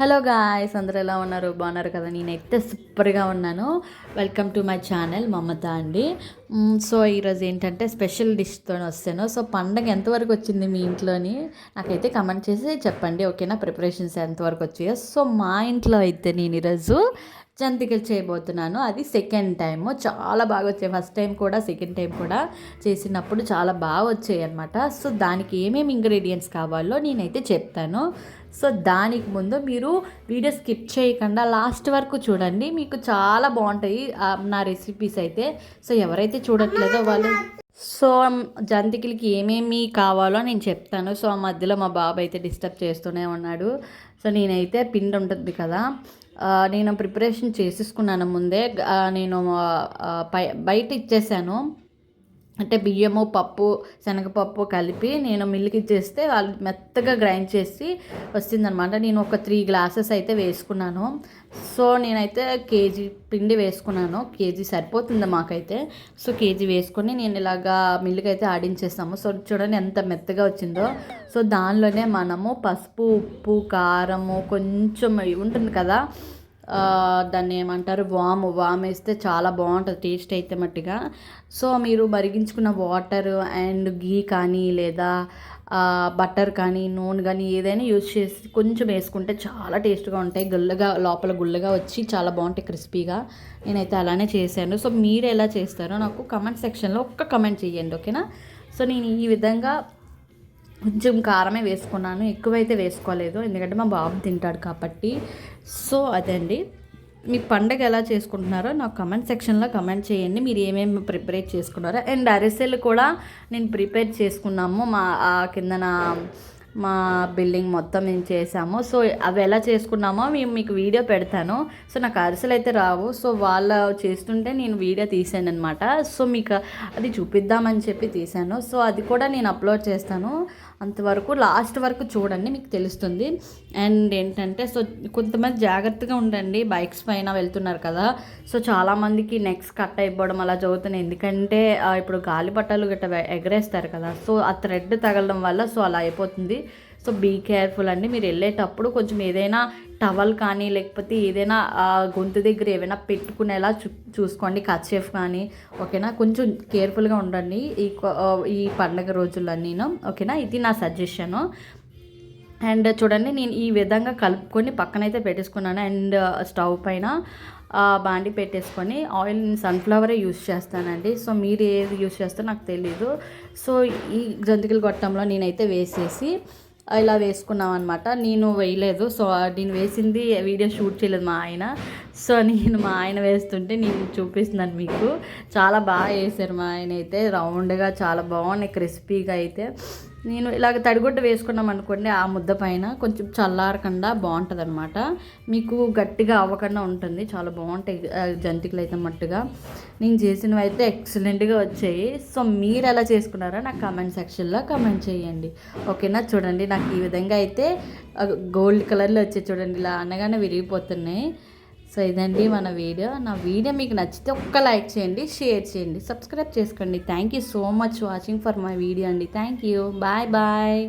Hello guys అందరూ ఎలా ఉన్నారు? బాగున్నారు కదా? నేనైతే సూపర్గా ఉన్నాను. Welcome to my channel Mamata అండి. సో ఈరోజు ఏంటంటే స్పెషల్ డిష్తో వస్తాను. సో పండగ ఎంతవరకు వచ్చింది మీ ఇంట్లోని? నాకైతే కమెంట్ చేసి చెప్పండి ఓకేనా? ప్రిపరేషన్స్ ఎంతవరకు వచ్చాయో. సో మా ఇంట్లో అయితే నేను ఈరోజు జంతికలు చేయబోతున్నాను. అది సెకండ్ టైము చాలా బాగా వచ్చాయి. ఫస్ట్ టైం కూడా సెకండ్ టైం కూడా చేసినప్పుడు చాలా బాగా వచ్చాయి అనమాట సో దానికి ఏమేమి ఇంగ్రీడియంట్స్ కావాలో నేనైతే చెప్తాను. సో దానికి ముందు మీరు వీడియో స్కిప్ చేయకుండా లాస్ట్ వరకు చూడండి. మీకు చాలా బాగుంటాయి నా రెసిపీస్ అయితే. సో ఎవరైతే చూడట్లేదో వాళ్ళు. సో జంతికలకి ఏమేమి కావాలో నేను చెప్తాను. సో ఆ మధ్యలో మా బాబు అయితే డిస్టర్బ్ చేస్తూనే ఉన్నాడు. సో నేనైతే పిండి ఉంటుంది కదా. నేను ప్రిపరేషన్ చేసేసుకున్నాను ముందే. నేను పై బయట ఇచ్చేసాను. అంటే బియ్యము పప్పు శనగపప్పు కలిపి నేను మిల్లుకి ఇచ్చేస్తే వాళ్ళు మెత్తగా గ్రైండ్ చేసి వస్తుందనమాట నేను ఒక త్రీ గ్లాసెస్ అయితే వేసుకున్నాను. సో నేనైతే కేజీ పిండి వేసుకున్నాను. కేజీ సరిపోతుంది మాకైతే. సో కేజీ వేసుకొని నేను ఇలాగా మిల్క్ అయితే ఆడించేస్తాము. సో చూడండి ఎంత మెత్తగా వచ్చిందో. సో దానిలోనే మనము పసుపు ఉప్పు కారము కొంచెం ఉంటుంది కదా దాన్ని ఏమంటారు వాము వామ్ వేస్తే చాలా బాగుంటుంది టేస్ట్ అయితే మట్టిగా. సో మీరు మరిగించుకున్న వాటర్ అండ్ గీ కానీ లేదా బటర్ కానీ నూనె కానీ ఏదైనా యూజ్ చేసి కొంచెం వేసుకుంటే చాలా టేస్ట్గా ఉంటాయి. గుల్లగా లోపల గుల్లగా వచ్చి చాలా బాగుంటాయి క్రిస్పీగా. నేనైతే అలానే చేశాను. సో మీరు ఎలా చేస్తారో నాకు కమెంట్ సెక్షన్లో ఒక్క కమెంట్ చేయండి ఓకేనా? సో నేను ఈ విధంగా కొంచెం కారమే వేసుకున్నాను ఎక్కువైతే వేసుకోలేదు. ఎందుకంటే మా బాబు తింటాడు కాబట్టి. సో అదండి. మీ పండగ ఎలా చేసుకుంటున్నారో నాకు కమెంట్ సెక్షన్లో కమెంట్ చేయండి. మీరు ఏమేమి ప్రిపేర్ చేసుకున్నారో. అండ్ అరిసెలు కూడా నేను ప్రిపేర్ చేసుకున్నాము. మా ఆ కిందన మా బిల్డింగ్ మొత్తం మేము చేసాము సో అవి ఎలా చేసుకున్నామో మేము మీకు వీడియో పెడతాను. సో నాకు అరిసెలు అయితే రావు. సో వాళ్ళు చేస్తుంటే నేను వీడియో తీసాను అనమాట సో మీకు అది చూపిద్దామని చెప్పి తీసాను. సో అది కూడా నేను అప్లోడ్ చేస్తాను. అంతవరకు లాస్ట్ వరకు చూడండి మీకు తెలుస్తుంది. అండ్ ఏంటంటే సో కొంతమంది జాగ్రత్తగా ఉండండి. బైక్స్ పైన వెళ్తున్నారు కదా. సో చాలామందికి నెక్స్ట్ కట్ అయిపోవడం అలా జరుగుతున్నాయి ఎందుకంటే ఇప్పుడు ఇప్పుడు గాలిపటాలు గట్రా ఎగరేస్తారు కదా. సో ఆ థ్రెడ్ తగలడం వల్ల సో అలా అయిపోతుంది. సో బీ కేర్ఫుల్ అండి. మీరు వెళ్ళేటప్పుడు కొంచెం ఏదైనా టవల్ కానీ లేకపోతే ఏదైనా గొంతు దగ్గర ఏమైనా పెట్టుకునేలా చూ చూసుకోండి. కచ్చేఫ్ కానీ ఓకేనా? కొంచెం కేర్ఫుల్గా ఉండండి. ఈ ఈ పండగ రోజులన్నీను ఓకేనా? ఇది నా సజెషను అండ్ చూడండి నేను ఈ విధంగా కలుపుకొని పక్కనైతే పెట్టేసుకున్నాను. అండ్ స్టవ్ పైన బాండి పెట్టేసుకొని ఆయిల్ నేను సన్ఫ్లవరే యూస్ చేస్తానండి. సో మీరు ఏది యూస్ చేస్తారో నాకు తెలీదు. సో ఈ జంతికల గొట్టంలో నేనైతే వేసేసి ఇలా వేసుకున్నాం అనమాట నేను వేయలేదు. సో నేను వేసింది వీడియో షూట్ చేయలేదు మా ఆయన. సో నేను మా ఆయన వేస్తుంటే నేను చూపిస్తున్నాను మీకు. చాలా బాగా వేసారు మా ఆయన అయితే. రౌండ్గా చాలా బాగున్నాయి క్రిస్పీగా అయితే. నేను ఇలాగ తడిగుడ్డ వేసుకున్నాం అనుకోండి ఆ ముద్ద పైన కొంచెం చల్లారకుండా బాగుంటుంది అనమాట మీకు గట్టిగా అవ్వకుండా ఉంటుంది చాలా బాగుంటాయి జంతికలు అయితే మట్టుగా. నేను చేసినవి అయితే ఎక్సలెంట్గా వచ్చాయి. సో మీరు ఎలా చేసుకున్నారో నాకు కామెంట్ సెక్షన్లో కామెంట్ చేయండి. ఓకేనా? చూడండి నాకు ఈ విధంగా అయితే గోల్డ్ కలర్లో వచ్చాయి చూడండి ఇలా అనగానే విరిగిపోతున్నాయి. సో ఇదండి మన వీడియో. నా వీడియో మీకు నచ్చితే ఒక్క లైక్ చేయండి షేర్ చేయండి సబ్స్క్రైబ్ చేసుకోండి. Thank you so much watching for my video అండి. Thank you bye bye